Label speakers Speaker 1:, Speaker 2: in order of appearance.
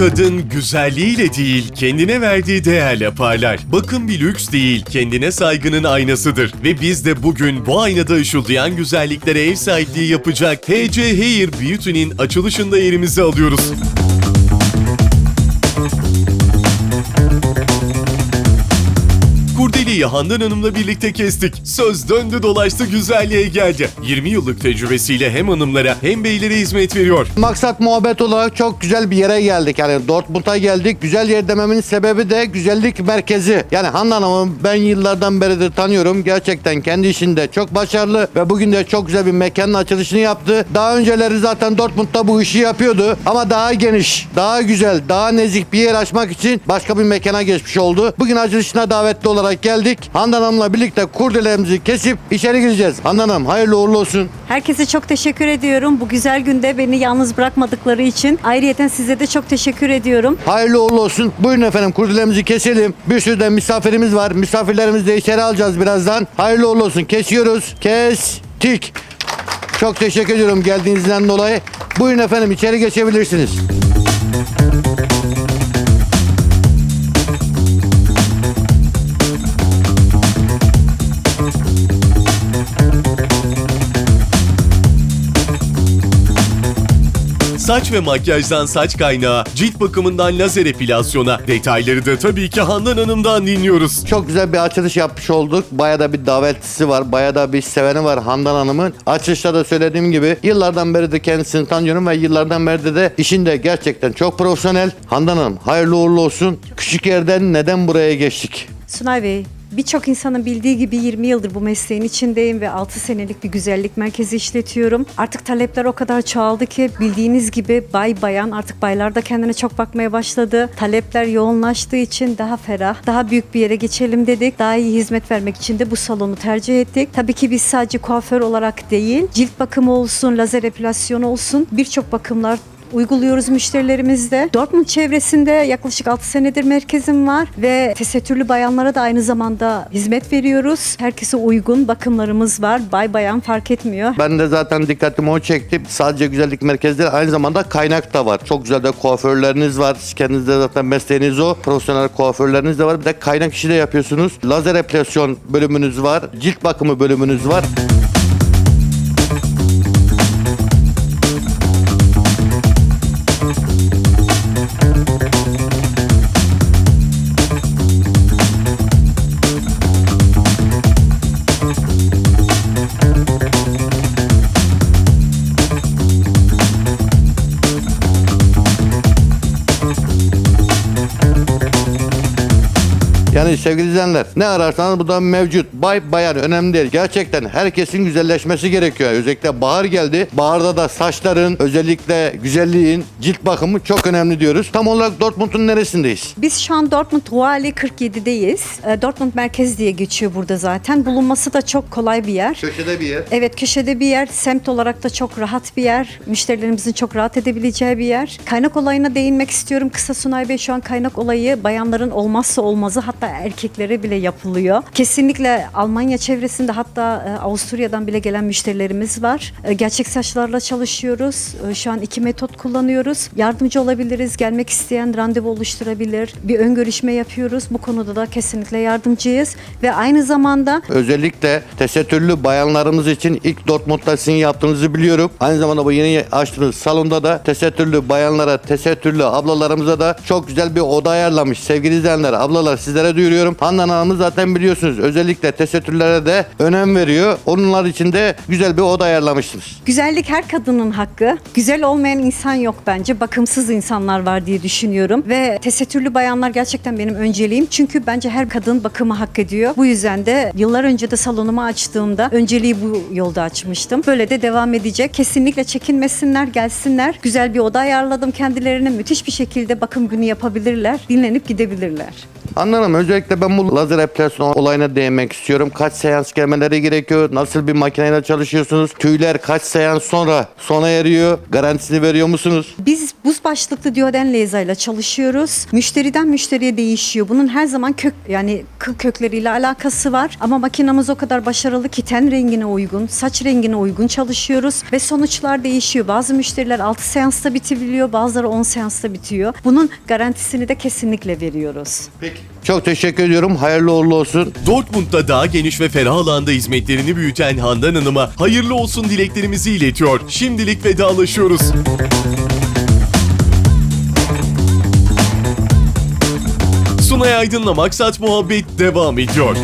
Speaker 1: Kadın güzelliğiyle değil, kendine verdiği değerle parlar. Bakım bir lüks değil, kendine saygının aynasıdır. Ve biz de bugün bu aynada ışıldayan güzelliklere ev sahipliği yapacak HC Hair Beauty'nin açılışında yerimizi alıyoruz. Kurdeli'yi Handan Hanım'la birlikte kestik. Söz döndü dolaştı güzelliğe geldi. 20 yıllık tecrübesiyle hem hanımlara hem beylere hizmet veriyor.
Speaker 2: Maksat muhabbet olarak çok güzel bir yere geldik. Yani Dortmund'a geldik. Güzel yer dememin sebebi de güzellik merkezi. Yani Handan Hanım'ı ben yıllardan beridir tanıyorum. Gerçekten kendi işinde çok başarılı ve bugün de çok güzel bir mekanın açılışını yaptı. Daha önceleri zaten Dortmund'da bu işi yapıyordu. Ama daha geniş, daha güzel, daha nezih bir yer açmak için başka bir mekana geçmiş oldu. Bugün açılışına davetli olarak geldik. Handan Hanım'la birlikte kurdelerimizi kesip içeri gireceğiz. Handan Hanım hayırlı uğurlu olsun.
Speaker 3: Herkese çok teşekkür ediyorum. Bu güzel günde beni yalnız bırakmadıkları için. Ayrıyeten size de çok teşekkür ediyorum.
Speaker 2: Hayırlı uğurlu olsun. Buyurun efendim kurdelerimizi keselim. Bir sürü de misafirimiz var. Misafirlerimizi de içeri alacağız birazdan. Hayırlı uğurlu olsun. Kesiyoruz. Kestik. Çok teşekkür ediyorum geldiğinizden dolayı. Buyurun efendim içeri geçebilirsiniz.
Speaker 1: Saç ve makyajdan saç kaynağı, cilt bakımından lazer epilasyona, detayları da tabii ki Handan Hanım'dan dinliyoruz.
Speaker 2: Çok güzel bir açılış yapmış olduk. Baya da bir davetlisi var. Baya da bir seveni var Handan Hanım'ın. Açılışta da söylediğim gibi yıllardan beri de kendisini tanıyorum ve yıllardan beri de, de işinde gerçekten çok profesyonel. Handan Hanım hayırlı uğurlu olsun. Küçük yerden neden buraya geçtik?
Speaker 3: Sunay Bey, birçok insanın bildiği gibi 20 yıldır bu mesleğin içindeyim ve 6 senelik bir güzellik merkezi işletiyorum. Artık talepler o kadar çoğaldı ki bildiğiniz gibi bay bayan artık baylar da kendine çok bakmaya başladı. Talepler yoğunlaştığı için daha ferah, daha büyük bir yere geçelim dedik. Daha iyi hizmet vermek için de bu salonu tercih ettik. Tabii ki biz sadece kuaför olarak değil, cilt bakımı olsun, lazer epilasyon olsun birçok bakımlar uyguluyoruz müşterilerimizde. Dortmund çevresinde yaklaşık 6 senedir merkezim var ve tesettürlü bayanlara da aynı zamanda hizmet veriyoruz. Herkese uygun bakımlarımız var. Bay bayan fark etmiyor.
Speaker 2: Ben de zaten dikkatimi o çekti. Sadece güzellik merkezleri aynı zamanda kaynak da var. Çok güzel de kuaförleriniz var. Siz Kendiniz de zaten mesleğiniz o. Profesyonel kuaförleriniz de var. Bir de kaynak işi de yapıyorsunuz. Lazer epilasyon bölümünüz var. Cilt bakımı bölümünüz var. Yani sevgili izleyenler ne ararsanız bu da mevcut. Bay bayan önemli değil. Gerçekten herkesin güzelleşmesi gerekiyor. Özellikle bahar geldi. Baharda da saçların özellikle güzelliğin cilt bakımı çok önemli diyoruz. Tam olarak Dortmund'un neresindeyiz?
Speaker 3: Biz şu an Dortmund Ruali 47'deyiz. Ee, Dortmund merkez diye geçiyor burada zaten. Bulunması da çok kolay bir yer.
Speaker 2: Köşede bir yer.
Speaker 3: Evet köşede bir yer, semt olarak da çok rahat bir yer. Müşterilerimizin çok rahat edebileceği bir yer. Kaynak olayına değinmek istiyorum. Kısa Sunay Bey şu an kaynak olayı bayanların olmazsa olmazı hatta erkeklere bile yapılıyor. Kesinlikle Almanya çevresinde hatta e, Avusturya'dan bile gelen müşterilerimiz var. E, Gerçek saçlarla çalışıyoruz. E, Şu an iki metot kullanıyoruz. Yardımcı olabiliriz. Gelmek isteyen randevu oluşturabilir. Bir ön görüşme yapıyoruz. Bu konuda da kesinlikle yardımcıyız. Ve aynı zamanda
Speaker 2: Özellikle tesettürlü bayanlarımız için ilk Dortmund'da sizin yaptığınızı biliyorum. Aynı zamanda bu yeni açtığınız salonda da tesettürlü bayanlara, tesettürlü ablalarımıza da çok güzel bir oda ayarlamış. Sevgili izleyenler, ablalar sizlere duyuruyorum. Handan Hanım'ı zaten biliyorsunuz. Özellikle tesettürlere de önem veriyor. Onlar için de güzel bir oda ayarlamışsınız.
Speaker 3: Güzellik her kadının hakkı. Güzel olmayan insan yok bence. Bakımsız insanlar var diye düşünüyorum. Ve tesettürlü bayanlar gerçekten benim önceliğim. Çünkü bence her kadın bakımı hak ediyor. Bu yüzden de yıllar önce de salonumu açtığımda önceliği bu yolda açmıştım. Böyle de devam edecek. Kesinlikle çekinmesinler, gelsinler. Güzel bir oda ayarladım kendilerine. Müthiş bir şekilde bakım günü yapabilirler. Dinlenip gidebilirler.
Speaker 2: Anladım. Öncelikle ben bu lazer epilasyon olayına değinmek istiyorum. Kaç seans gelmeleri gerekiyor? Nasıl bir makineyle çalışıyorsunuz? Tüyler kaç seans sonra sona eriyor? Garantisini veriyor musunuz?
Speaker 3: Biz buz başlıklı diyoden lezayla çalışıyoruz. Müşteriden müşteriye değişiyor. Bunun her zaman kök yani kıl kökleriyle alakası var. Ama makinamız o kadar başarılı ki ten rengine uygun, saç rengine uygun çalışıyoruz ve sonuçlar değişiyor. Bazı müşteriler 6 seansta bitebiliyor, bazıları 10 seansta bitiyor. Bunun garantisini de kesinlikle veriyoruz.
Speaker 2: Peki. Çok teşekkür ediyorum. Hayırlı uğurlu olsun.
Speaker 1: Dortmund'da daha geniş ve ferah alanda hizmetlerini büyüten Handan Hanım'a hayırlı olsun dileklerimizi iletiyor. Şimdilik vedalaşıyoruz. Sunay Aydın'la Maksat Muhabbet devam ediyor.